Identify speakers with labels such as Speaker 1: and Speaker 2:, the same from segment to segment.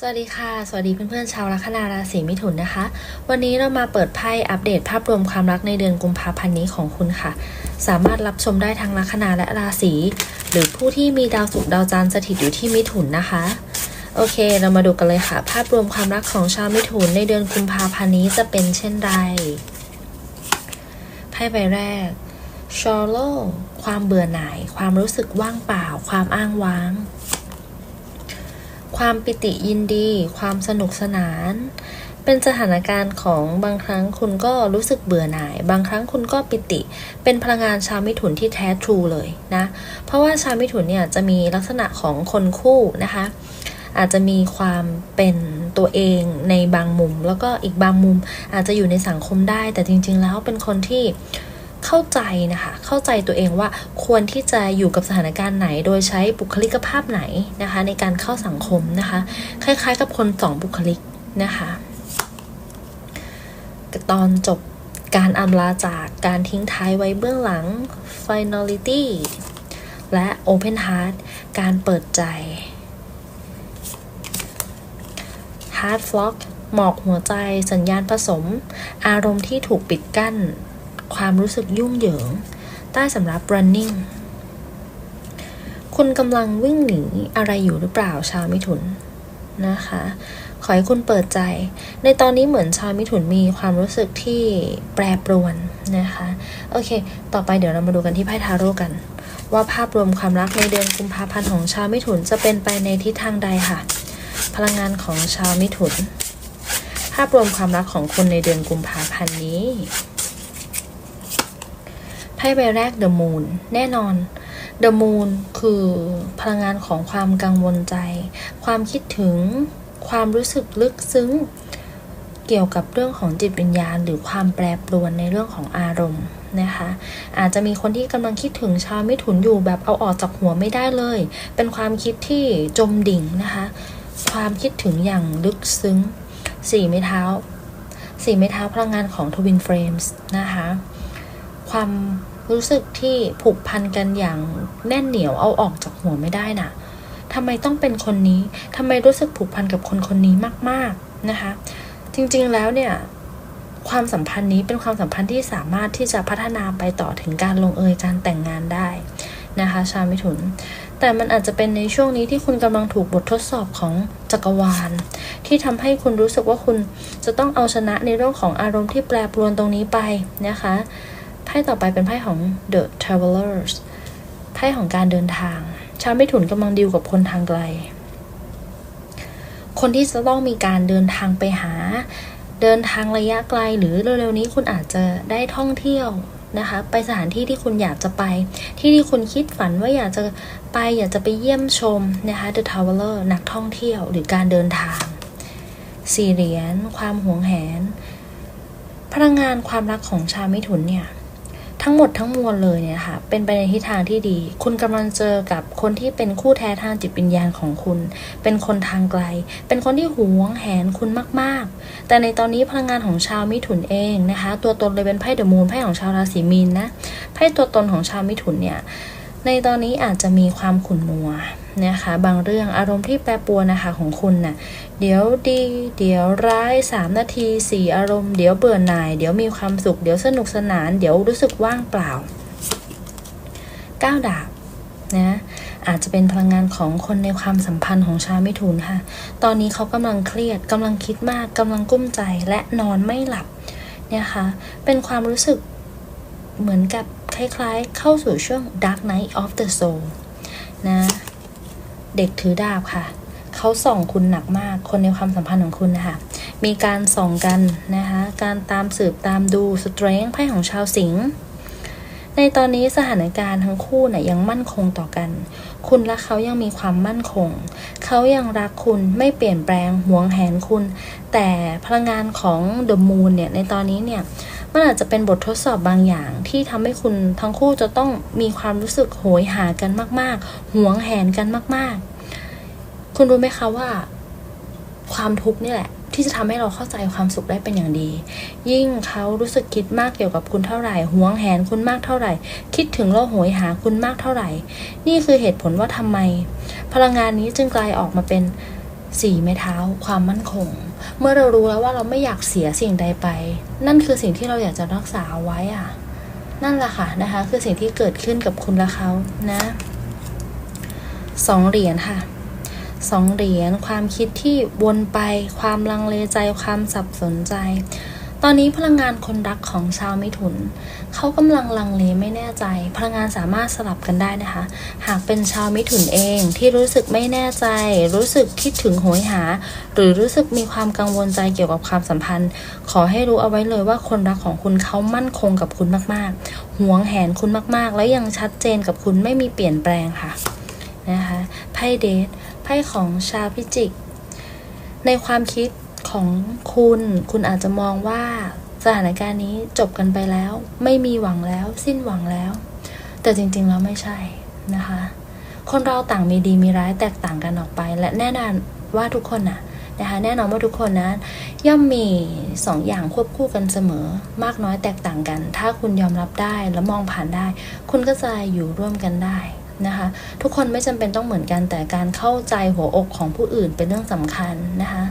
Speaker 1: สวัสดีค่ะ สวัสดีเพื่อนๆชาวลัคนาราศีมิถุนนะคะ วันนี้เรามาเปิดไพ่อัปเดตภาพรวมความรักในเดือนกุมภาพันธ์นี้ของคุณค่ะ สามารถรับชมได้ทั้งลัคนาและราศีหรือผู้ที่มีดาวศุกร์ดาวจันทร์สถิตอยู่ที่มิถุนนะคะ โอเค เรามาดูกันเลยค่ะ ภาพรวมความรักของชาวมิถุนในเดือนกุมภาพันธ์นี้จะเป็นเช่นไรไพ่ใบแรกชอโลความเบื่อหน่าย ความรู้สึกว่างเปล่า ความอ้างว้าง ความปิติยินดี ความสนุกสนาน เป็นสถานการณ์ของบางครั้งคุณก็รู้สึกเบื่อหน่าย บางครั้งคุณก็ปิติ เป็นพลังงานชาวมิถุนที่แท้ทรูเลยนะ เพราะว่าชาวมิถุนเนี่ยจะมีลักษณะของคนคู่นะคะอาจจะมีความเป็นตัวเองในบางมุม แล้วก็อีกบางมุมอาจจะอยู่ในสังคมได้ แต่จริง ๆ แล้วเป็นคนที่ เข้าใจนะคะ เข้าใจตัวเองว่าควรที่จะอยู่กับสถานการณ์ไหน โดยใช้บุคลิกภาพไหนนะคะ ในการเข้าสังคมนะคะ คล้ายๆ กับคนสองบุคลิกนะคะตอนจบการอำลาจากการทิ้งท้ายไว้เบื้องหลัง finality และ open heart การเปิดใจ hard flock หมอกหัวใจสัญญาณผสม อารมณ์ที่ถูกปิดกั้น ความรู้สึกยุ่งเหยิง ใต้สำรับ running คุณกำลังวิ่งหนีอะไรอยู่หรือเปล่าชาวมิถุนนะคะ ขอให้คุณเปิดใจ ในตอนนี้เหมือนชาวมิถุนมีความรู้สึกที่แปรปรวนนะคะ โอเค ต่อไปเดี๋ยวเรามาดูกันที่ไพ่ทาโร่กัน ว่าภาพรวมความรักในเดือนกุมภาพันธ์ของชาวมิถุนจะเป็นไปในทิศทางใดค่ะ พลังงานของชาวมิถุน ภาพรวมความรักของคุณในเดือนกุมภาพันธ์นี้ ไพ่ใบแรก The Moon แน่นอน The Moon คือพลังงานของความกังวลใจ ความคิดถึง ความรู้สึกลึกซึ้ง เกี่ยวกับเรื่องของจิตวิญญาณ หรือความแปรปรวนในเรื่องของอารมณ์นะคะ อาจจะมีคนที่กำลังคิดถึงชาวมิถุนอยู่แบบเอาออกจากหัวไม่ได้เลย เป็นความคิดที่จมดิ่งนะคะ ความคิดถึงอย่างลึกซึ้งสี่ไม้เท้าสี่ไม้เท้าพลังงานของทวินเฟรมส์นะคะ ความ รู้สึกที่ผูกพันกันอย่างแน่นเหนียวเอาออกจากหัวไม่ได้น่ะทำไมต้องเป็นคนนี้ทำไมรู้สึกผูกพันกับคนคนนี้มาก ๆนะคะ จริงๆแล้วเนี่ยความสัมพันธ์นี้เป็นความสัมพันธ์ที่สามารถที่จะพัฒนาไปต่อถึงการลงเอยการแต่งงานได้นะคะ ชาวมิถุน แต่มันอาจจะเป็นในช่วงนี้ที่คุณกำลังถูกบททดสอบของจักรวาล ที่ทำให้คุณรู้สึกว่าคุณจะต้องเอาชนะในเรื่องของอารมณ์ที่แปรปรวนตรงนี้ไปนะคะ ไพ่ต่อไปเป็นไพ่ของ The Travelers ไพ่ของการเดินทาง ชาวมิถุนกำลังดิวกับคนทางไกล คนที่จะต้องมีการเดินทางไปหา เดินทางระยะไกลหรือเร็วๆนี้คุณอาจจะได้ท่องเที่ยวนะคะไปสถานที่ที่คุณอยากจะไป ที่ที่คุณคิดฝันว่าอยากจะไปอยากจะไปเยี่ยมชมนะคะ The Traveler นักท่องเที่ยวหรือการเดินทางสี่เหรียญความหวงแหน พลังงานความรักของชาวมิถุนเนี่ย ทั้งหมดทั้งมวลเลยเนี่ยค่ะ เป็นไปในทิศทางที่ดี คุณกำลังเจอกับคนที่เป็นคู่แท้ทางจิตวิญญาณของคุณ เป็นคนทางไกล เป็นคนที่หวงแหนคุณมาก ๆ แต่ในตอนนี้พลังงานของชาวมิถุนเองนะคะ ตัวตนเลยเป็นไพ่เดอะมูนไพ่ของชาวราศีมีนนะไพ่ตัวตนของชาวมิถุนเนี่ย ในตอนนี้อาจจะมีความขุ่นมัวนะคะ บางเรื่องอารมณ์ที่แปรปรวนนะคะของคุณน่ะ เดี๋ยวดี เดี๋ยวร้ายสามนาทีสี่อารมณ์ เดี๋ยวเบื่อหน่าย เดี๋ยวมีความสุข เดี๋ยวสนุกสนาน เดี๋ยวรู้สึกว่างเปล่าก้าวดาบนะอาจจะเป็นพลังงานของคนในความสัมพันธ์ของชาวมิถุนค่ะ ตอนนี้เขากำลังเครียดกำลังคิดมากกำลังกุ้มใจและนอนไม่หลับเนี่ยค่ะเป็นความรู้สึกเหมือนกับ คล้ายๆ เข้าสู่ช่วง dark night of the soul นะ เด็กถือดาบค่ะ เขาส่องคุณหนักมาก คนในความสัมพันธ์ของคุณนะคะ มีการส่องกันนะคะ การตามสืบตามดูสเตรน g ์ไพ่ของชาวสิงห์ในตอนนี้สถานการณ์ทั้งคู่เนี่ยยังมั่นคงต่อกัน คุณและเขายังมีความมั่นคง เขายังรักคุณไม่เปลี่ยนแปลงหวงแหนคุณ แต่พลังงานของเดอะมูนเนี่ยในตอนนี้เนี่ย มันอาจจะเป็นบททดสอบบางอย่าง ที่ทำให้คุณทั้งคู่จะต้องมีความรู้สึกโหยหากันมาก ๆ หวงแหนกันมาก ๆ คุณรู้ไหมคะว่า ความทุกข์นี่แหละ ที่จะทำให้เราเข้าใจความสุขได้เป็นอย่างดี ยิ่งเขารู้สึกคิดมากเกี่ยวกับคุณเท่าไหร่หวงแหนคุณมากเท่าไหร่ คิดถึงแล้วโหยหาคุณมากเท่าไหร่ นี่คือเหตุผลว่าทำไม พลังงานนี้จึงกลายออกมาเป็นสี่ไม้เท้า ความมั่นคง เมื่อเรารู้แล้วว่าเราไม่อยากเสียสิ่งใดไป นั่นคือสิ่งที่เราอยากจะรักษาไว้อะนั่นแหละค่ะนะคะ คือสิ่งที่เกิดขึ้นกับคุณและเขานะสองเหรียญค่ะสองเหรียญความคิดที่วนไป ความลังเลใจความสับสนใจ ตอนนี้พลังงานคนรักของชาวมิถุน เขากำลังลังเลไม่แน่ใจ พลังงานสามารถสลับกันได้นะคะ หากเป็นชาวมิถุนเองที่รู้สึกไม่แน่ใจ รู้สึกคิดถึงโหยหา หรือรู้สึกมีความกังวลใจเกี่ยวกับความสัมพันธ์ ขอให้รู้เอาไว้เลยว่าคนรักของคุณเขามั่นคงกับคุณมากๆหวงแหนคุณมากๆ และยังชัดเจนกับคุณไม่มีเปลี่ยนแปลงค่ะนะคะไพ่เดทไพ่ของชาวพิจิก ในความคิด ของคุณ คุณอาจจะมองว่าสถานการณ์นี้จบกันไปแล้ว ไม่มีหวังแล้ว สิ้นหวังแล้ว แต่จริงๆแล้วไม่ใช่นะคะ คนเราต่างมีดีมีร้ายแตกต่างกันออกไป และแน่นอนว่าทุกคนน่ะนะคะแน่นอนว่าทุกคนนะย่อมมีสองอย่างควบคู่กันเสมอ มากน้อยแตกต่างกัน ถ้าคุณยอมรับได้และมองผ่านได้ คุณก็จะอยู่ร่วมกันได้ นะคะ ทุกคนไม่จำเป็นต้องเหมือนกันแต่การเข้าใจหัวอกของผู้อื่นเป็นเรื่องสำคัญนะคะ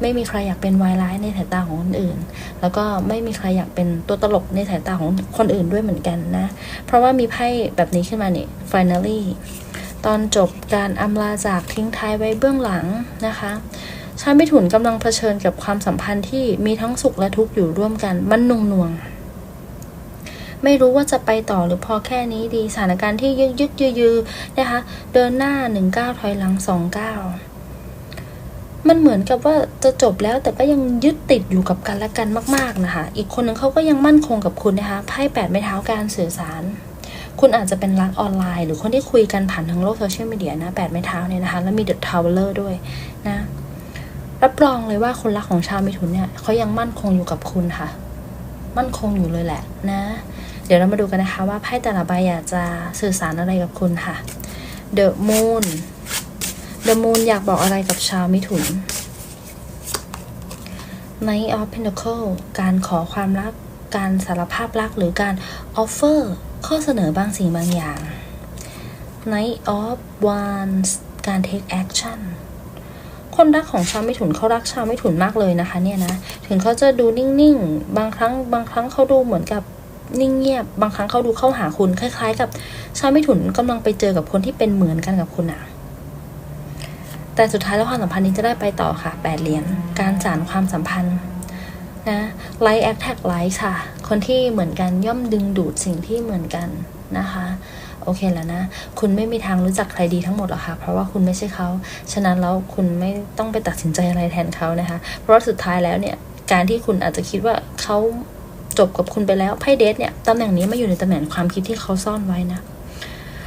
Speaker 1: ไม่มีใครอยากเป็นวายร้ายในสายตาของคนอื่น แล้วก็ไม่มีใครอยากเป็นตัวตลกในสายตาของคนอื่นด้วยเหมือนกันนะ เพราะว่ามีไพ่แบบนี้ขึ้นมาเนี่ย finally ตอนจบการอำลาจากทิ้งท้ายไว้เบื้องหลังนะคะชาไม่ถุนกำลังเผชิญกับความสัมพันธ์ที่มีทั้งสุขและทุกข์อยู่ร่วมกัน มันนุ่งนวง ไม่รู้ว่าจะไปต่อหรือพอแค่นี้ดีสถานการณ์ที่ยึกยึกยือยือนะคะ เดินหน้าหนึ่งก้าถอยหลังสองก้ามันเหมือนกับว่าจะจบแล้วแต่ก็ยังยึดติดอยู่กับกันและกันมาก ๆ นะคะ อีกคนหนึ่งเขาก็ยังมั่นคงกับคุณนะคะไพ่แปดไม้เท้าการสื่อสารคุณอาจจะเป็นรักออนไลน์ หรือคนที่คุยกันผ่านทางโลกโซเชียลมีเดียนะแปดไม้เท้าเนี่ยนะคะ แล้วมีเดอะทาวเวลเลอร์ด้วยนะ รับรองเลยว่าคนรักของชาวมิถุนเนี่ยเขายังมั่นคงอยู่กับคุณค่ะ มั่นคงอยู่เลยแหละนะ ดี๋ยวเรามาดูกันนะคะว่าไพ่แต่ละใบอยากจะสื่อสารอะไรกับคุณค่ะ The Moon The Moon อยากบอกอะไรกับชาวมิถุน Knight of Pentacle การขอความรัก การสารภาพรักหรือการ offer ข้อเสนอบางสิ่งบางอย่าง Knight of Wands การ take action คนรักของชาวมิถุนเขารักชาวมิถุนมากเลยนะคะเนี่ยนะ ถึงเขาจะดูนิ่งๆ บางครั้งบางครั้งเขาดูเหมือนกับ นิ่งเงียบ บางครั้งเขาดูเข้าหาคุณคล้าย ๆ กับชาวไม่ถุนกำลังไปเจอกับคนที่เป็นเหมือนกันกับคุณอะแต่สุดท้ายแล้วความสัมพันธ์นี้จะได้ไปต่อค่ะแปดเหรียญการสานความสัมพันธ์นะไลท์แอคแท็กไลท์ค่ะ คนที่เหมือนกันย่อมดึงดูดสิ่งที่เหมือนกันนะคะโอเคแล้วนะ คุณไม่มีทางรู้จักใครดีทั้งหมดหรอกค่ะ เพราะว่าคุณไม่ใช่เขา ฉะนั้นแล้วคุณไม่ต้องไปตัดสินใจอะไรแทนเขานะคะ เพราะสุดท้ายแล้วเนี่ย การที่คุณอาจจะคิดว่าเขา จบกับคุณไปแล้วไพ่เดทเนี่ยตำแหน่งนี้มาอยู่ในตำแหน่งความคิดที่เขาซ่อนไว้นะ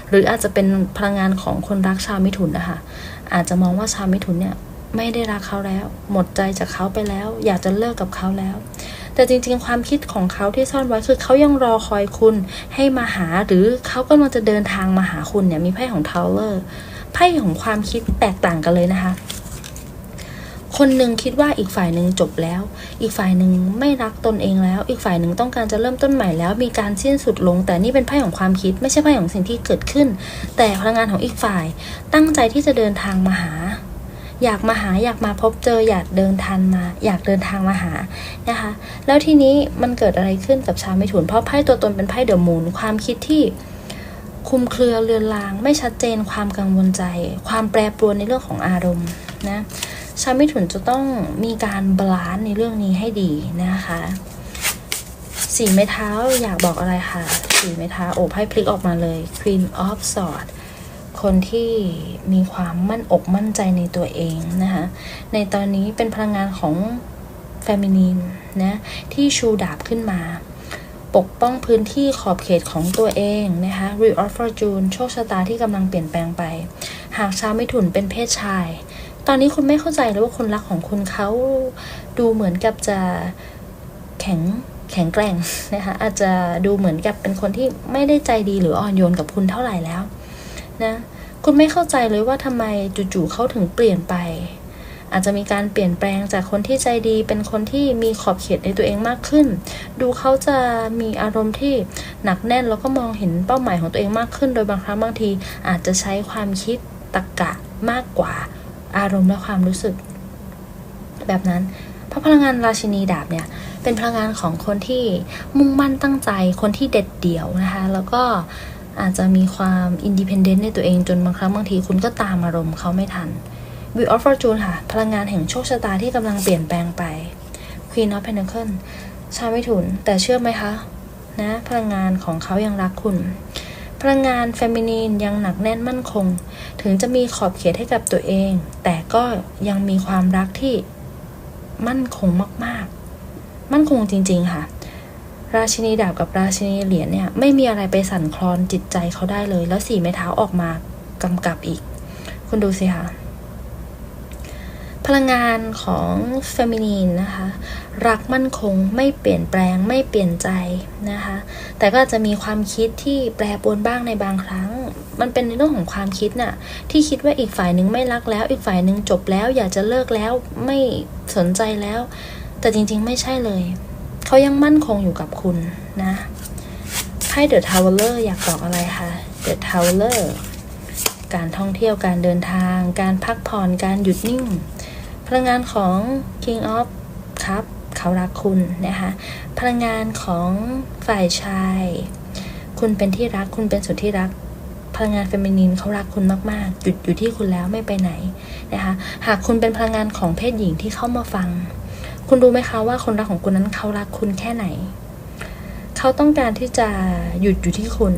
Speaker 1: หรืออาจจะเป็นพลังงานของคนรักชาวมิถุนนะคะอาจจะมองว่าชาวมิถุนเนี่ยไม่ได้รักเขาแล้ว หมดใจจากเขาไปแล้ว อยากจะเลิกกับเขาแล้ว แต่จริงๆ ความคิดของเขาที่ซ่อนไว้คือเขายังรอคอยคุณให้มาหาหรือเขากำลังจะเดินทางมาหาคุณเนี่ยมีไพ่ของทาวเวอร์ไพ่ของความคิดแตกต่างกันเลยนะคะ คนหนึ่งคิดว่าอีกฝ่ายหนึ่งจบแล้ว อีกฝ่ายหนึ่งไม่รักตนเองแล้ว อีกฝ่ายหนึ่งต้องการจะเริ่มต้นใหม่แล้ว มีการสิ้นสุดลง แต่นี่เป็นไพ่ของความคิด ไม่ใช่ไพ่ของสิ่งที่เกิดขึ้น แต่พลังงานของอีกฝ่าย ตั้งใจที่จะเดินทางมาหา อยากมาหาอยากมาพบเจออยากเดินทางมา อยากเดินทางมาหานะคะ แล้วทีนี้มันเกิดอะไรขึ้นกับชาวไม่ถุนเพราะไพ่ตัวตนเป็นไพ่เดอะมูนความคิดที่คุมเครือเรือนรางไม่ชัดเจนความกังวลใจ ความแปรปรวนในเรื่องของอารมณ์นะ ชาวมิถุนจะต้องมีการบาลานซ์ในเรื่องนี้ให้ดีนะคะสีไม้เท้าอยากบอกอะไรคะสีไม้เท้าโอ้ไพ่พลิกออกมาเลย Queen of Swords คนที่มีความมั่นอกมั่นใจในตัวเองนะคะในตอนนี้เป็นพลังงานของเฟมินีนนะที่ชูดาบขึ้นมา ปกป้องพื้นที่ขอบเขตของตัวเองนะคะ r e of Fortune โชคชะตาที่กำลังเปลี่ยนแปลงไป หากชาวมิถุนเป็นเพศชาย ตอนนี้คุณไม่เข้าใจเลยว่าคนรักของคุณเขาดูเหมือนกับจะแข็งแข็งแกร่งนะคะอาจจะดูเหมือนกับเป็นคนที่ไม่ได้ใจดีหรืออ่อนโยนกับคุณเท่าไหร่แล้วนะคุณไม่เข้าใจเลยว่าทำไมจู่ๆเขาถึงเปลี่ยนไป อาจจะมีการเปลี่ยนแปลงจากคนที่ใจดีเป็นคนที่มีขอบเขตในตัวเองมากขึ้น ดูเขาจะมีอารมณ์ที่หนักแน่นแล้วก็มองเห็นเป้าหมายของตัวเองมากขึ้น โดยบางครั้งบางทีอาจจะใช้ความคิดตรกกะมากกว่า อารมณ์และความรู้สึก แบบนั้นเพราะพลังงานราชินีดาบเนี่ยเป็นพลังงานของคนที่มุ่งมั่นตั้งใจคนที่เด็ดเดี่ยวนะคะแล้วก็อาจจะมีความอินดิเพนเดนต์ในตัวเองจนบางครั้งบางทีคุณก็ตามอารมณ์เขาไม่ทัน Wheel of Fortune ค่ะ พลังงานแห่งโชคชะตาที่กำลังเปลี่ยนแปลงไป Queen of Pentacle ชาไม่ถุน แต่เชื่อไหมคะ นะ พลังงานของเขายังรักคุณ พลังงานเฟมินีนยังหนักแน่นมั่นคง ถึงจะมีขอบเขตให้กับตัวเอง แต่ก็ยังมีความรักที่มั่นคงมาก ๆ มั่นคงจริง ๆ ค่ะ ราชินีดาบกับราชินีเหรียญเนี่ย ไม่มีอะไรไปสั่นคลอนจิตใจเขาได้เลย แล้วสีไม้เท้าออกมากำกับอีก คุณดูสิค่ะ พลังงานของเฟมินีนนะคะ รักมั่นคงไม่เปลี่ยนแปลงไม่เปลี่ยนใจนะคะ แต่ก็จจะมีความคิดที่แปรปรวนบ้างในบางครั้ง มันเป็นในเรื่องของความคิดน่ะที่คิดว่าอีกฝ่ายหนึ่งไม่รักแล้ว อีกฝ่ายหนึ่งจบแล้ว อยากจะเลิกแล้วไม่สนใจแล้ว แต่จริงๆไม่ใช่เลยเขายังมั่นคงอยู่กับคุณนะให้เดอะทาวเวอร์อยากบอกอะไรคะเดอะทาวเวอร์การท่องเที่ยวการเดินทาง การพักผ่อนการหยุดนิ่ง พลังงานของ King of ครับเขารักคุณนะคะพลังงานของฝ่ายชาย คุณเป็นที่รักคุณเป็นสุดที่รัก พลังงานเฟมินินเขารักคุณมากๆหยุดอยู่ที่คุณแล้วไม่ไปไหนนะคะหากคุณเป็นพลังงานของเพศหญิงที่เข้ามาฟัง คุณรู้ไหมคะว่าคนรักของคุณนั้นเขารักคุณแค่ไหน เขาต้องการที่จะหยุดอยู่ที่คุณ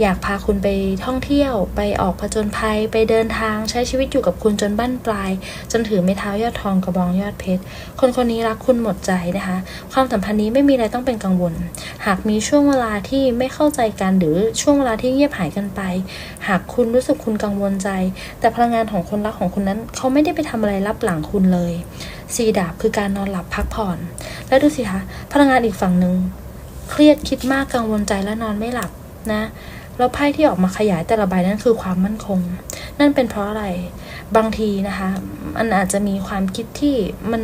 Speaker 1: อยากพาคุณไปท่องเที่ยว ไปออกผจญภัย ไปเดินทางใช้ชีวิตอยู่กับคุณจนบั้นปลาย จนถือไม้เท้ายอดทองกระบองยอดเพชร คนคนนี้รักคุณหมดใจนะคะ ความสัมพันธ์นี้ไม่มีอะไรต้องเป็นกังวล หากมีช่วงเวลาที่ไม่เข้าใจกันหรือช่วงเวลาที่เงียบหายกันไป หากคุณรู้สึกคุณกังวลใจ แต่พลังงานของคนรักของคุณนั้นเขาไม่ได้ไปทำอะไรรับหลังคุณเลยสีดาบคือการนอนหลับพักผ่อน แล้วดูสิคะพลังงานอีกฝั่งหนึ่ง เครียดคิดมากกังวลใจและนอนไม่หลับนะแล้วไพ่ที่ออกมาขยายแต่ละใบนั้นคือความมั่นคง นั่นเป็นเพราะอะไรบางทีนะคะ มันอาจจะมีความคิดที่มัน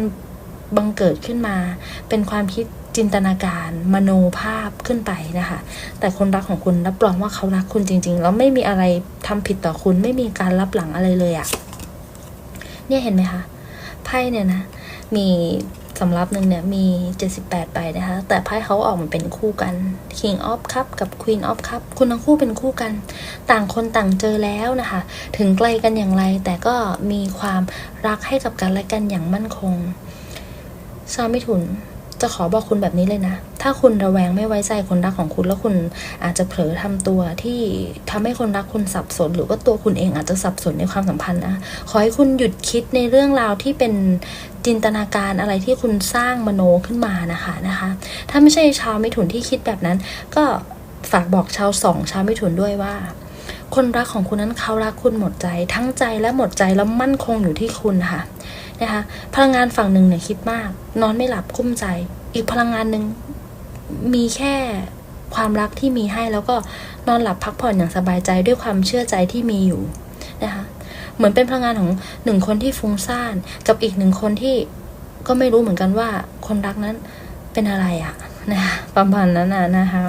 Speaker 1: บังเกิดขึ้นมา เป็นความคิดจินตนาการมโนภาพขึ้นไปนะคะ แต่คนรักของคุณรับรองว่าเขารักคุณจริง ๆ แล้วไม่มีอะไรทำผิดต่อคุณไม่มีการรับหลังอะไรเลยอะเนี่ยเห็นไหมคะไพ่เนี่ยนะ มี สำรับหนึ่งเนี่ยมี 78ใบนะคะ แต่ไพ่เขาออกมาเป็นคู่กัน King of Cup กับ Queen of Cup คุณทั้งคู่เป็นคู่กัน ต่างคนต่างเจอแล้วนะคะ ถึงไกลกันอย่างไร แต่ก็มีความรักให้กับกันและกันอย่างมั่นคงชาวมิถุนจะขอบอกคุณแบบนี้เลยนะ ถ้าคุณระแวงไม่ไว้ใจคนรักของคุณแล้วคุณอาจจะเผลอทำตัวที่ทำให้คนรักคุณสับสน หรือว่าตัวคุณเองอาจจะสับสนในความสัมพันธ์นะ ขอให้คุณหยุดคิดในเรื่องราวที่เป็น จินตนาการอะไรที่คุณสร้างมโนขึ้นมานะคะนะคะ ถ้าไม่ใช่ชาวมิถุนที่คิดแบบนั้น ก็ฝากบอกชาวสองชาวมิถุนด้วยว่า คนรักของคุณนั้นเขารักคุณหมดใจ ทั้งใจและหมดใจแล้วมั่นคงอยู่ที่คุณค่ะนะคะ พลังงานฝั่งหนึ่งเนี่ยคิดมาก นอนไม่หลับกุ้มใจ อีกพลังงานหนึ่งมีแค่ความรักที่มีให้แล้วก็นอนหลับพักผ่อนอย่างสบายใจด้วยความเชื่อใจที่มีอยู่นะคะ เหมือนเป็นพลังงานของหนึ่งคนที่ฟุ้งซ่าน กับอีกหนึ่งคนที่ก็ไม่รู้เหมือนกันว่าคนรักนั้นเป็นอะไรอะนะคะประมาณนั้นนะนะคะ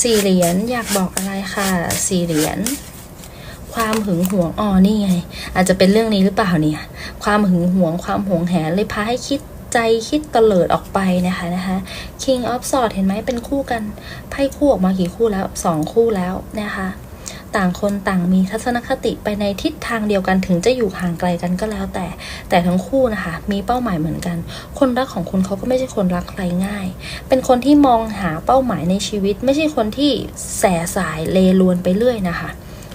Speaker 1: สี่เหรียญอยากบอกอะไรค่ะสี่เหรียญความหึงหวงอ๋อนี่ไง อาจจะเป็นเรื่องนี้หรือเปล่าเนี่ย ความหึงหวงความหวงแหนเลยพาให้คิดใจคิดเตลิดออกไปนะคะนะคะ King of Swords เห็นไหมเป็นคู่กันไพ่คู่ออกมากี่คู่แล้วสองคู่แล้วนะคะ ต่างคนต่างมีทัศนคติไปในทิศทางเดียวกันถึงจะอยู่ห่างไกลกันก็แล้วแต่ แต่ทั้งคู่นะคะ มีเป้าหมายเหมือนกัน คนรักของคุณเขาก็ไม่ใช่คนรักใครง่าย เป็นคนที่มองหาเป้าหมายในชีวิต ไม่ใช่คนที่แสสายเลลวนไปเรื่อยนะคะ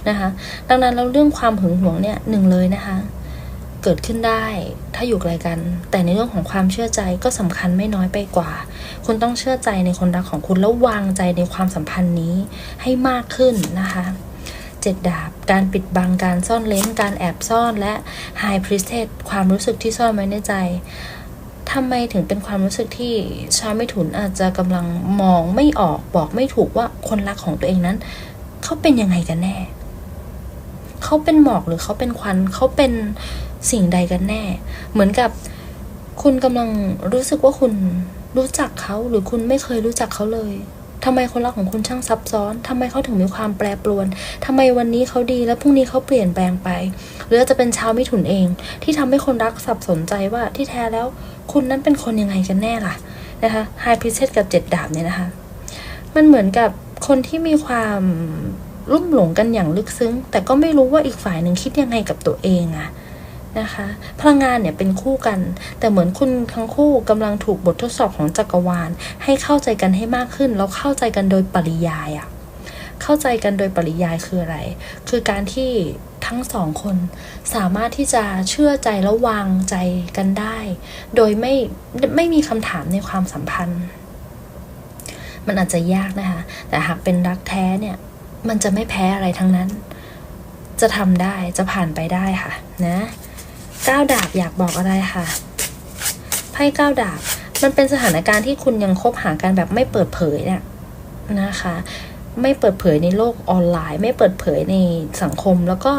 Speaker 1: นะคะ ดังนั้นแล้วเรื่องความหึงหวงเนี่ยหนึ่งเลยนะคะเกิดขึ้นได้ถ้าอยู่ไกลกัน แต่ในเรื่องของความเชื่อใจก็สำคัญไม่น้อยไปกว่า คุณต้องเชื่อใจในคนรักของคุณแล้ววางใจในความสัมพันธ์นี้ให้มากขึ้นนะคะ เจ็ดดาบ การปิดบังการซ่อนเล้นการแอบซ่อนและ High Priestess ความรู้สึกที่ซ่อนไว้ในใจทำไมถึงเป็นความรู้สึกที่ชาวไม่ถุนอาจจะกำลังมองไม่ออกบอกไม่ถูกว่าคนรักของตัวเองนั้น เขาเป็นยังไงกันแน่ เขาเป็นหมอกหรือเขาเป็นควันเขาเป็นสิ่งใดกันแน่ เหมือนกับคุณกำลังรู้สึกว่าคุณรู้จักเขาหรือคุณไม่เคยรู้จักเขาเลย ทำไมคนรักของคุณช่างซับซ้อนทำไมเขาถึงมีความแปรปรวนทำไมวันนี้เขาดีแล้วพรุ่งนี้เขาเปลี่ยนแปลงไป หรืออาจะเป็นชาวมิถุนเอง ที่ทำให้คนรักสับสนใจว่าที่แท้แล้ว คุณนั้นเป็นคนยังไงกันแน่ล่ะนะคะไฮพิเศษกับเจ็ดดาบเนี่ยนะคะ มันเหมือนกับคนที่มีความรุ่มหลงกันอย่างลึกซึ้ง แต่ก็ไม่รู้ว่าอีกฝ่ายหนึ่งคิดยังไงกับตัวเองอะ นะคะ พลังงานเนี่ยเป็นคู่กัน แต่เหมือนคุณทั้งคู่กำลังถูกบททดสอบของจักรวาล ให้เข้าใจกันให้มากขึ้น แล้วเข้าใจกันโดยปริยายอะเข้าใจกันโดยปริยายคืออะไร คือการที่ทั้งสองคนสามารถที่จะเชื่อใจและวางใจกันได้ โดยไม่ไม่มีคำถามในความสัมพันธ์ มันอาจจะยากนะคะ แต่หากเป็นรักแท้เนี่ย มันจะไม่แพ้อะไรทั้งนั้น จะทำได้จะผ่านไปได้ค่ะ นะ ก้าวดาบอยากบอกอะไรค่ะไพ่ก้าวดาบ มันเป็นสถานการณ์ที่คุณยังคบหากันแบบไม่เปิดเผยเนี่ยนะคะ ไม่เปิดเผยในโลกออนไลน์ ไม่เปิดเผยในสังคมแล้วก็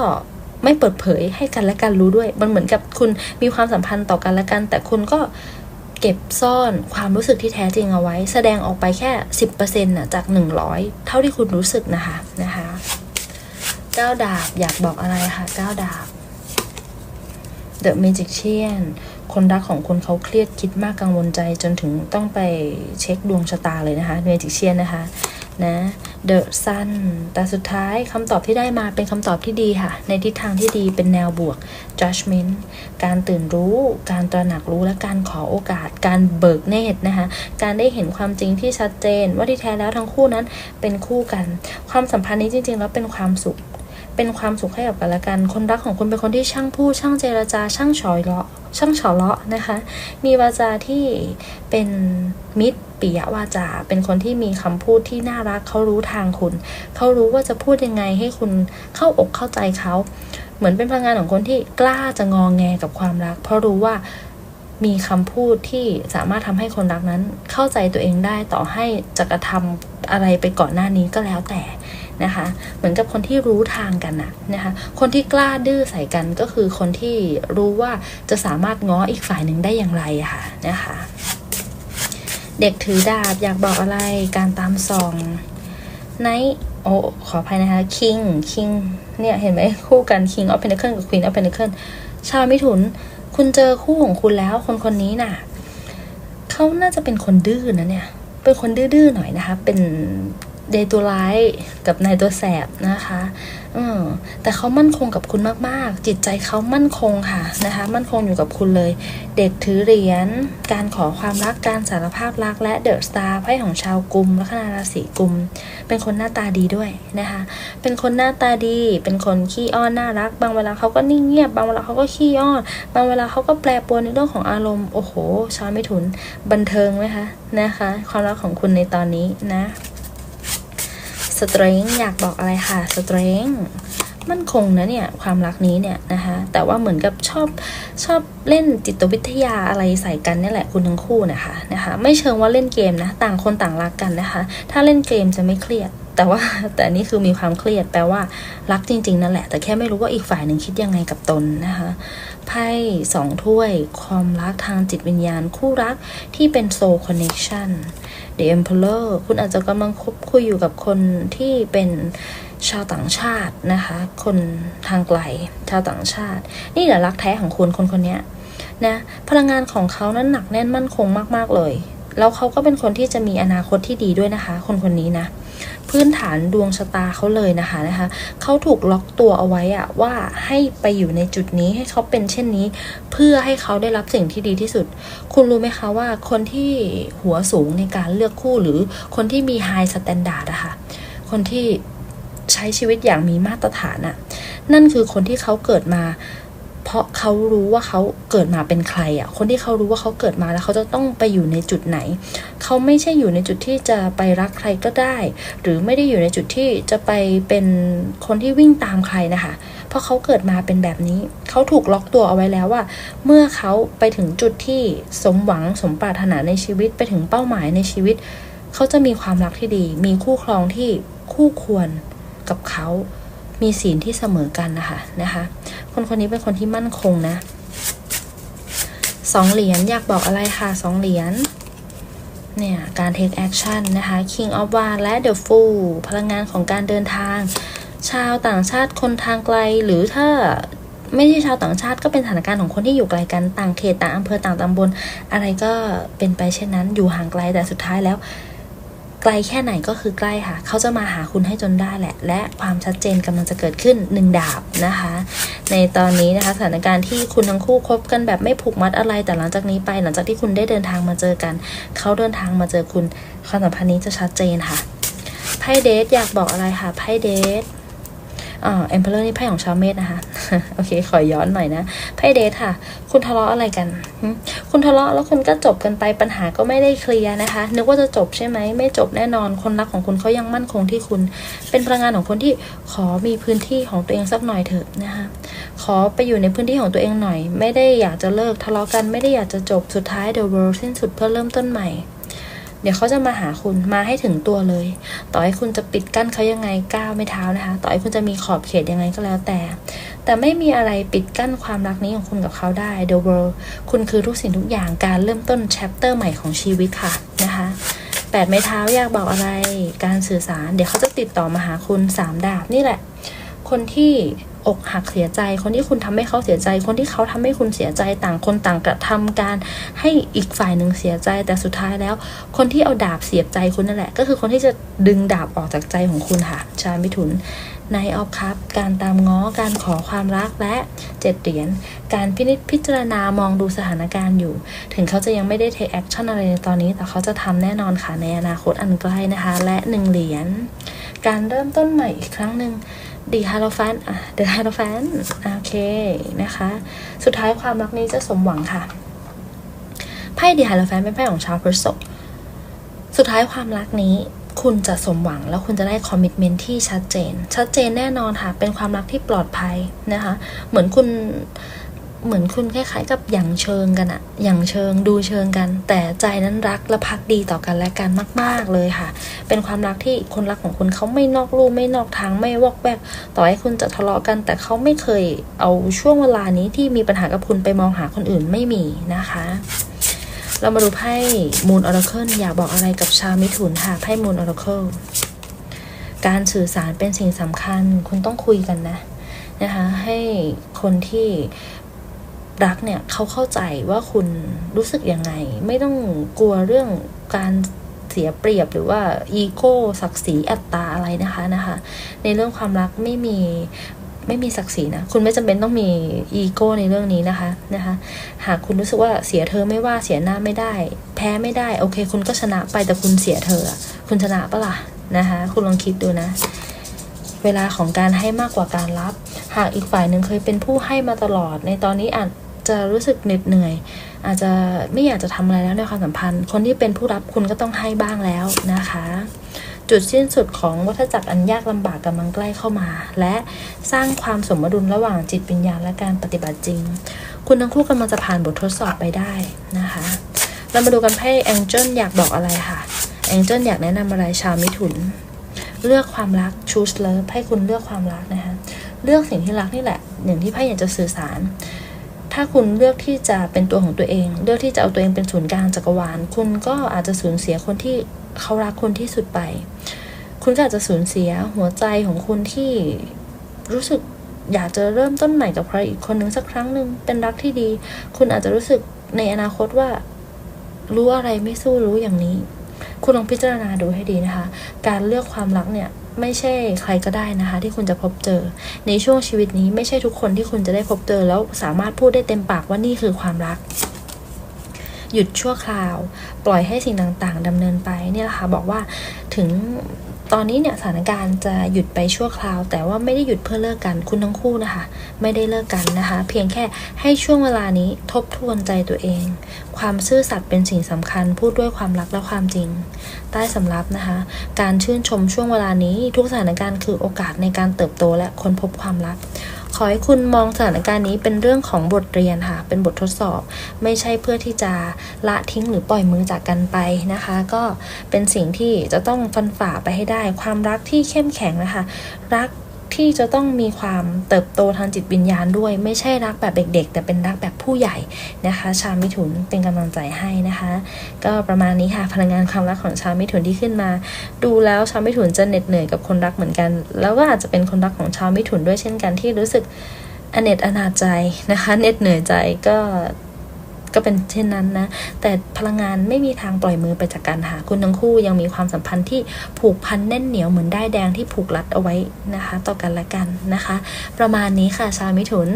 Speaker 1: ไม่เปิดเผยให้กันและกันรู้ด้วย มันเหมือนกับคุณมีความสัมพันธ์ต่อกันและกัน แต่คุณก็เก็บซ่อนความรู้สึกที่แท้จริงเอาไว้ แสดงออกไปแค่สิบเปอร์เซ็นต์จากหนึ่งร้อยเท่าที่คุณรู้สึกนะคะนะคะก้าวดาบอยากบอกอะไรคะก้าวดาบ The Magician คนรักของคุณเขาเครียดคิดมากกังวลใจจนถึงต้องไปเช็คดวงชะตาเลยนะคะ Magician นะคะนะ The Sun แต่สุดท้ายคำตอบที่ได้มาเป็นคำตอบที่ดีค่ะ ในทิศทางที่ดีเป็นแนวบวก Judgment การตื่นรู้ การตระหนักรู้และการขอโอกาส การเบิกเนตรนะคะ การได้เห็นความจริงที่ชัดเจน ว่าที่แท้แล้วทั้งคู่นั้นเป็นคู่กัน ความสัมพันธ์นี้จริงๆ แล้วเป็นความสุข เป็นความสุขให้กับกันและกัน คนรักของคุณเป็นคนที่ช่างพูด ช่างเจรจา ช่างฉอยเลาะ ช่างเฉาะเลาะนะคะ มีวาจาที่เป็นมิตรปิยวาจา เป็นคนที่มีคำพูดที่น่ารัก เขารู้ทางคุณ เขารู้ว่าจะพูดยังไงให้คุณเข้าอกเข้าใจเขา เหมือนเป็นพลังงานของคนที่กล้าจะงองแงกับความรัก เพราะรู้ว่ามีคำพูดที่สามารถทำให้คนรักนั้นเข้าใจตัวเองได้ต่อให้จะกระทำอะไรไปก่อนหน้านี้ก็แล้วแต่ นะคะ เหมือนกับคนที่รู้ทางกันนะนะคะ คนที่กล้าดื้อใส่กันก็คือคนที่รู้ว่าจะสามารถง้ออีกฝ่ายหนึ่งได้อย่างไรอะค่ะนะคะ เด็กถือดาบอยากบอกอะไรการตามส่องไนโอ้ขออภัยนะคะ king king เนี่ยเห็นไหมคู่กัน king of pentacle กับ queen of pentacle ชาวมิถุน คุณเจอคู่ของคุณแล้วคนคนนี้น่ะเขาน่าจะเป็นคนดื้อนะเนี่ย เป็นคนดื้อๆหน่อยนะคะ เป็น เดย์ตัวร้ายกับนายตัวแสบนะคะอแต่เขามั่นคงกับคุณมากๆ จิตใจเขามั่นคงค่ะนะคะ มั่นคงอยู่กับคุณเลย เด็กถือเหรียญ การขอความรัก การสารภาพรัก และเดอะสตาร์ไพ่ของชาวกลุ่มลัคนาราศีกลุ่มเป็นคนหน้าตาดีด้วยนะคะ เป็นคนหน้าตาดี เป็นคนขี้อ้อนน่ารัก บางเวลาเขาก็นิ่งเงียบ บางเวลาเขาก็ขี้อ้อน บางเวลาเขาก็แปรปรวนในเรื่องของอารมณ์ โอ้โหชาวไม่ถุน บันเทิงไหมคะ นะคะ ความรักของคุณในตอนนี้นะ สเตรงอยากบอกอะไรค่ะสเตรงมั่นคงนะเนี่ยความรักนี้เนี่ยนะคะแต่ว่าเหมือนกับชอบชอบเล่นจิตวิทยาอะไรใส่กันนี่แหละคุณทั้งคู่นะคะนะคะ ไม่เชิงว่าเล่นเกมนะต่างคนต่างรักกันนะคะ ถ้าเล่นเกมจะไม่เครียด แต่ว่าแต่นี่คือมีความเครียดแปลว่ารักจริง ๆ นั่นแหละ แต่แค่ไม่รู้ว่าอีกฝ่ายหนึ่งคิดยังไงกับตนนะคะ ไพ่สองถ้วย ความรักทางจิตวิญญาณ คู่รักที่เป็นโซลคอนเน c ชัน The Emperor คุณอาจจะกำลังคบคุยอยู่กับคนที่เป็นชาวต่างชาตินะคะ คนทางไกล ชาวต่างชาติ นี่แหละรักแท้ของคุณคนคนนี้นะพลังงานของเขานั้นหนักแน่นมั่นคงมาก ๆ เลย แล้วเขาก็เป็นคนที่จะมีอนาคตที่ดีด้วยนะคะ คนคนนี้นะ พื้นฐานดวงชะตาเขาเลยนะคะนะคะเขาถูกล็อกตัวเอาไว้อะว่าให้ไปอยู่ในจุดนี้ให้เขาเป็นเช่นนี้ เพื่อให้เขาได้รับสิ่งที่ดีที่สุด คุณรู้ไหมคะว่าคนที่หัวสูงในการเลือกคู่หรือคนที่มีไฮสแตนดาร์ดอะค่ะคนที่ใช้ชีวิตอย่างมีมาตรฐานอะนั่นคือคนที่เขาเกิดมา เพราะเขารู้ว่าเขาเกิดมาเป็นใครอะคนที่เขารู้ว่าเขาเกิดมาแล้วเขาจะต้องไปอยู่ในจุดไหน เขาไม่ใช่อยู่ในจุดที่จะไปรักใครก็ได้ หรือไม่ได้อยู่ในจุดที่จะไปเป็นคนที่วิ่งตามใครนะคะ เพราะเขาเกิดมาเป็นแบบนี้ เขาถูกล็อกตัวเอาไว้แล้วว่า เมื่อเขาไปถึงจุดที่สมหวังสมปรารถนาในชีวิตไปถึงเป้าหมายในชีวิต เขาจะมีความรักที่ดี มีคู่ครองที่คู่ควรกับเขา มีศีลที่เสมอกันนะคะนะคะ คนคนนี้เป็นคนที่มั่นคงนะสองเหรียญอยากบอกอะไรค่ะสองเหรียญเนี่ย การ take action นะคะ King of Wands และ The Fool พลังงานของการเดินทาง ชาวต่างชาติคนทางไกล หรือถ้าไม่ใช่ชาวต่างชาติก็เป็นสถานการณ์ของคนที่อยู่ไกลกันต่างเขตต่างอำเภอต่างตำบล อะไรก็เป็นไปเช่นนั้นอยู่ห่างไกลแต่สุดท้ายแล้ว ไกลแค่ไหนก็คือใกล้ค่ะ เขาจะมาหาคุณให้จนได้แหละ และความชัดเจนกำลังจะเกิดขึ้นหนึ่งดาบนะคะ ในตอนนี้นะคะสถานการณ์ที่คุณทั้งคู่คบกันแบบไม่ผูกมัดอะไร แต่หลังจากนี้ไปหลังจากที่คุณได้เดินทางมาเจอกัน เขาเดินทางมาเจอคุณความสัมพันธ์นี้จะชัดเจนค่ะไพ่เดทอยากบอกอะไรค่ะไพ่เดท เอ็มเพลเลอร์นี่ไพ่ของชาวเมษนะคะ โอเค ขอย้อนหน่อยนะไพ่เดทค่ะ คุณทะเลาะอะไรกัน คุณทะเลาะแล้วคุณก็จบกันไปปัญหาก็ไม่ได้เคลียร์นะคะ นึกว่าจะจบใช่ไหม ไม่จบแน่นอน คนรักของคุณเขายังมั่นคงที่คุณ เป็นพลังงานของคนที่ขอมีพื้นที่ของตัวเองสักหน่อยเถอะนะคะ ขอไปอยู่ในพื้นที่ของตัวเองหน่อย ไม่ได้อยากจะเลิกทะเลาะกัน ไม่ได้อยากจะจบ สุดท้าย the world สิ้นสุดเพื่อเริ่มต้นใหม่ เดี๋ยวเขาจะมาหาคุณมาให้ถึงตัวเลย ต่อให้คุณจะปิดกั้นเขายังไงก้าวไม่เท้านะคะ ต่อให้คุณจะมีขอบเขตยังไงก็แล้วแต่ แต่ไม่มีอะไรปิดกั้นความรักนี้ของคุณกับเขาได้ The world คุณคือทุกสิ่งทุกอย่างการเริ่มต้น chapter ใหม่ของชีวิตค่ะนะคะแปดไม้เท้าอยากบอกอะไรการสื่อสาร เดี๋ยวเขาจะติดต่อมาหาคุณสามดาบนี่แหละ คนที่ อกหักเสียใจ คนที่คุณทำให้เขาเสียใจ คนที่เขาทำให้คุณเสียใจต่างคนต่างกระทำการให้อีกฝ่ายหนึ่งเสียใจ แต่สุดท้ายแล้ว คนที่เอาดาบเสียบใจคุณนั่นแหละ ก็คือคนที่จะดึงดาบออกจากใจของคุณค่ะ ชามิถุนนายออฟครับ การตามง้อ การขอความรักและเจ็ดเหรียญ การพินิจพิจารณามองดูสถานการณ์อยู่ ถึงเขาจะยังไม่ได้ take action อะไรในตอนนี้ แต่เขาจะทำแน่นอนค่ะในอนาคตอันใกล้นะคะ และหนึ่งเหรียญ การเริ่มต้นใหม่อีกครั้งหนึ่ง ดีฮาโลฟันอะเดอะฮาโลฟันโอเคนะคะ สุดท้ายความรักนี้จะสมหวังค่ะไพ่ดีฮาโลฟันเป็นไพ่ของชาวพฤษภสุดท้ายความรักนี้คุณจะสมหวังแล้วคุณจะได้คอมมิชเมนที่ชัดเจน ชัดเจนแน่นอนค่ะ เป็นความรักที่ปลอดภัยนะคะ เหมือนคุณ เหมือนคุณคล้ายๆ กับอย่างเชิงกันอะอย่างเชิงดูเชิงกัน แต่ใจนั้นรักและพักดีต่อกันและกันมาก ๆเลยค่ะ เป็นความรักที่คนรักของคุณเขาไม่นอกลู่ไม่นอกทางไม่วอกแวกต่อให้คุณจะทะเลาะกัน แต่เขาไม่เคยเอาช่วงเวลานี้ที่มีปัญหากับคุณไปมองหาคนอื่นไม่มีนะคะเรามาดูไพ่มูนอ r ร์เคิลอยากบอกอะไรกับชาวมิถุนค่ะไพ่มูนอ r ร์เคิลการสื่อสารเป็นสิ่งสำคัญ คุณต้องคุยกันนะนะคะให้คนที่ รักเนี่ยเขาเข้าใจว่าคุณรู้สึกยังไง ไม่ต้องกลัวเรื่องการเสียเปรียบหรือว่าอีโก้ศักดิ์ศรีอัตตาอะไรนะคะนะคะ ในเรื่องความรักไม่มีไม่มีศักดิ์ศรีนะ คุณไม่จำเป็นต้องมีอีโก้ในเรื่องนี้นะคะนะคะ หากคุณรู้สึกว่าเสียเธอไม่ว่าเสียหน้าไม่ได้ แพ้ไม่ได้ โอเค คุณก็ชนะไปแต่คุณเสียเธอ คุณชนะปะล่ะนะคะ คุณลองคิดดูนะ เวลาของการให้มากกว่าการรับ หากอีกฝ่ายหนึ่งเคยเป็นผู้ให้มาตลอด ในตอนนี้อาจ จะรู้สึกเหน็ดเหนื่อย อาจจะไม่อยากจะทำอะไรแล้วในความสัมพันธ์ คนที่เป็นผู้รับคุณก็ต้องให้บ้างแล้วนะคะ จุดสิ้นสุดของวัฏจักรอันยากลำบากกำลังใกล้เข้ามา และสร้างความสมดุลระหว่างจิตวิญญาณและการปฏิบัติจริง คุณทั้งคู่กำลังจะผ่านบททดสอบไปได้นะคะ เรามาดูกันไพ่แองเจิลอยากบอกอะไรค่ะแองเจิลอยากแนะนำอะไรชาวมิถุน เลือกความรัก choose love ให้คุณเลือกความรักนะคะเลือกสิ่งที่รักนี่แหละอย่างที่ไพ่อยากจะสื่อสาร ถ้าคุณเลือกที่จะเป็นตัวของตัวเอง เลือกที่จะเอาตัวเองเป็นศูนย์กลางจักรวาล คุณก็อาจจะสูญเสียคนที่เขารักคุณที่สุดไป คุณก็อาจจะสูญเสียหัวใจของคุณที่รู้สึกอยากจะเริ่มต้นใหม่กับใครอีกคนหนึ่งสักครั้งหนึ่งเป็นรักที่ดี คุณอาจจะรู้สึกในอนาคตว่า รู้อะไรไม่สู้รู้อย่างนี้ คุณลองพิจารณาดูให้ดีนะคะ การเลือกความรักเนี่ย ไม่ใช่ใครก็ได้นะคะ ที่คุณจะพบเจอ ในช่วงชีวิตนี้ไม่ใช่ทุกคนที่คุณจะได้พบเจอ แล้วสามารถพูดได้เต็มปากว่านี่คือความรัก หยุดชั่วคราว ปล่อยให้สิ่งต่างๆดำเนินไปเนี่ยแหละค่ะบอกว่าถึง ตอนนี้เนี่ยสถานการณ์จะหยุดไปชั่วคราว แต่ว่าไม่ได้หยุดเพื่อเลิกกันคุณทั้งคู่นะคะ ไม่ได้เลิกกันนะคะ เพียงแค่ให้ช่วงเวลานี้ทบทวนใจตัวเอง ความซื่อสัตย์เป็นสิ่งสำคัญ พูดด้วยความรักและความจริง ใต้สำรับนะคะ การชื่นชมช่วงเวลานี้ทุกสถานการณ์คือโอกาสในการเติบโตและค้นพบความรัก ขอให้คุณมองสถานการณ์นี้เป็นเรื่องของบทเรียนค่ะ เป็นบททดสอบ ไม่ใช่เพื่อที่จะละทิ้งหรือปล่อยมือจากกันไปนะคะ ก็เป็นสิ่งที่จะต้องฟันฝ่าไปให้ได้ ความรักที่เข้มแข็งนะคะ รัก ที่จะต้องมีความเติบโตทางจิตวิญญาณด้วย ไม่ใช่รักแบบเด็ก ๆ แต่เป็นรักแบบผู้ใหญ่นะคะ ชาวมิถุนเป็นกำลังใจให้นะคะ ก็ประมาณนี้ค่ะพลังงานความรักของชาวมิถุนที่ขึ้นมา ดูแล้วชาวมิถุนจะเหน็ดเหนื่อยกับคนรักเหมือนกัน แล้วก็อาจจะเป็นคนรักของชาวมิถุนด้วยเช่นกันที่รู้สึกอเนจอนาจใจนะคะเหน็ดเหนื่อยใจก็ ก็เป็นเช่นนั้นนะ แต่พลังงานไม่มีทางปล่อยมือไปจากการหาคุณทั้งคู่ยังมีความสัมพันธ์ที่ผูกพันแน่นเหนียวเหมือนได้แดงที่ผูกรัดเอาไว้นะคะ ต่อกันและกันนะคะ ประมาณนี้ค่ะชาวมิถุน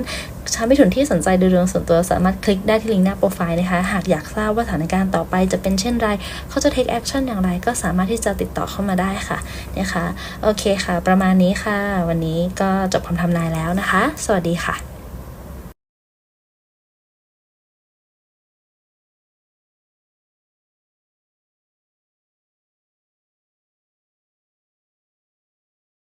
Speaker 1: ชาวมิถุนที่สนใจดูดวงส่วนตัวสามารถคลิกได้ที่ลิงก์หน้าโปรไฟล์นะคะ หากอยากทราบว่าสถานการณ์ต่อไปจะเป็นเช่นไรเขาจะ take action อย่างไร ก็สามารถที่จะติดต่อเข้ามาได้ค่ะนะคะโอเคค่ะ ประมาณนี้ค่ะ วันนี้ก็จบคำทำนายแล้วนะคะ สวัสดีค่ะ